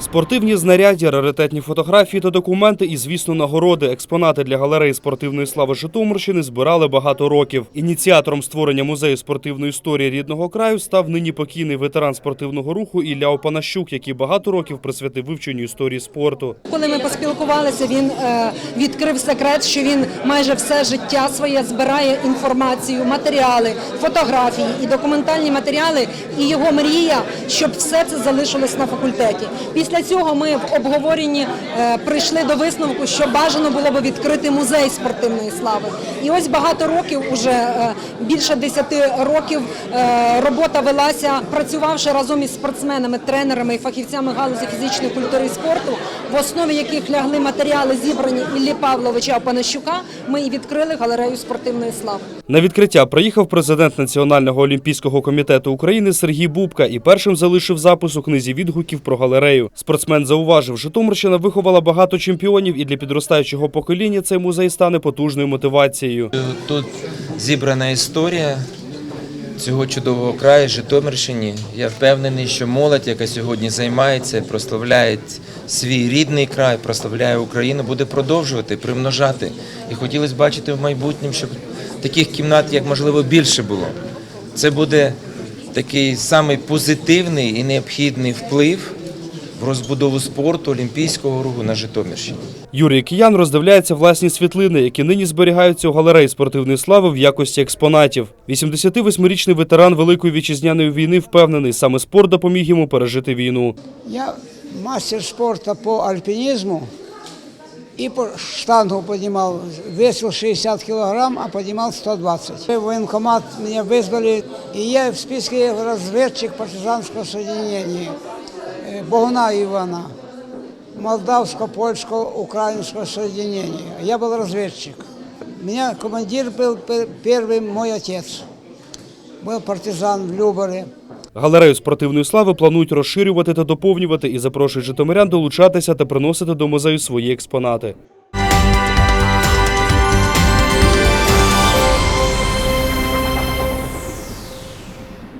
Спортивні знаряддя, раритетні фотографії та документи і, звісно, нагороди. Експонати для галереї спортивної слави Житомирщини збирали багато років. Ініціатором створення музею спортивної історії рідного краю став нині покійний ветеран спортивного руху Ілля Опанащук, який багато років присвятив вивченню історії спорту. Коли ми поспілкувалися, він е, відкрив секрет, що він майже все життя своє збирає інформацію, матеріали, фотографії і документальні матеріали. І його мрія, щоб все це залишилось на факультеті. Після цього ми в обговоренні е, прийшли до висновку, що бажано було би відкрити музей спортивної слави. І ось багато років, уже е, більше 10 років, е, робота велася, працювавши разом із спортсменами, тренерами і фахівцями галузі фізичної культури і спорту, в основі яких лягли матеріали, зібрані Іллі Павловича Опанащука, ми і відкрили галерею спортивної слави. На відкриття приїхав президент Національного олімпійського комітету України Сергій Бубка і першим залишив запис у книзі відгуків про галерею. Спортсмен зауважив, Житомирщина виховала багато чемпіонів, і для підростаючого покоління цей музей стане потужною мотивацією. Тут зібрана історія цього чудового краю Житомирщині. Я впевнений, що молодь, яка сьогодні займається, прославляє свій рідний край, прославляє Україну, буде продовжувати, примножати. І хотілося бачити в майбутньому, щоб таких кімнат, як можливо, більше було. Це буде такий самий позитивний і необхідний вплив в розбудову спорту олімпійського руху на Житомирщині. Юрій Киян роздивляється власні світлини, які нині зберігаються у галереї спортивної слави в якості експонатів. 88-річний ветеран Великої вітчизняної війни впевнений, саме спорт допоміг йому пережити війну. Я мастер спорта по альпинизму и по штангу поднимал. Весил 60 килограмм, а поднимал 120. В военкомат меня вызвали, и я в списке разведчик партизанского соединения Богуна Ивана, молдавско-польско-украинского соединения. Я был разведчик. У меня командир был пе- первый мой отец. Был партизан в Любаре. Галерею спортивної слави планують розширювати та доповнювати і запрошують житомирян долучатися та приносити до музею свої експонати.